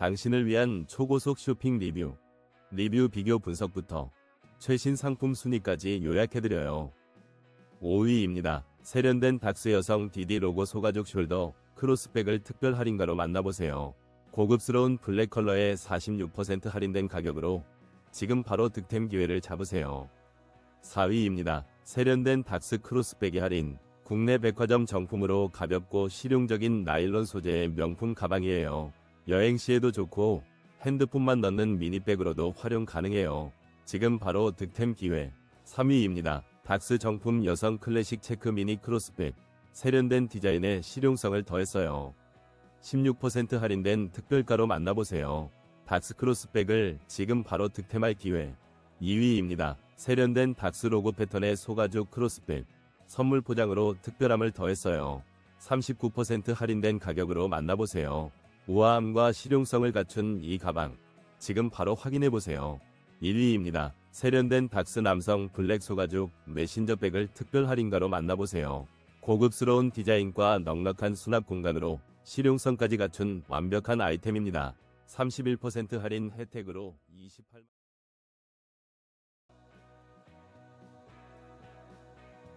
당신을 위한 초고속 쇼핑 리뷰. 리뷰 비교 분석부터 최신 상품 순위까지 요약해드려요. 5위입니다. 세련된 닥스 여성 DD 로고 소가죽 숄더 크로스백을 특별 할인가로 만나보세요. 고급스러운 블랙 컬러에 46% 할인된 가격으로 지금 바로 득템 기회를 잡으세요. 4위입니다. 세련된 닥스 크로스백이 할인. 국내 백화점 정품으로 가볍고 실용적인 나일론 소재의 명품 가방이에요. 여행 시에도 좋고 핸드폰만 넣는 미니백으로도 활용 가능해요. 지금 바로 득템 기회. 3위입니다. 닥스 정품 여성 클래식 체크 미니 크로스백. 세련된 디자인에 실용성을 더했어요. 16% 할인된 특별가로 만나보세요. 닥스 크로스백을 지금 바로 득템할 기회. 2위입니다. 세련된 닥스 로고 패턴의 소가죽 크로스백. 선물 포장으로 특별함을 더했어요. 39% 할인된 가격으로 만나보세요. 우아함과 실용성을 갖춘 이 가방. 지금 바로 확인해보세요. 1위입니다. 세련된 닥스 남성 블랙 소가죽 메신저백을 특별 할인가로 만나보세요. 고급스러운 디자인과 넉넉한 수납 공간으로 실용성까지 갖춘 완벽한 아이템입니다. 31% 할인 혜택으로 28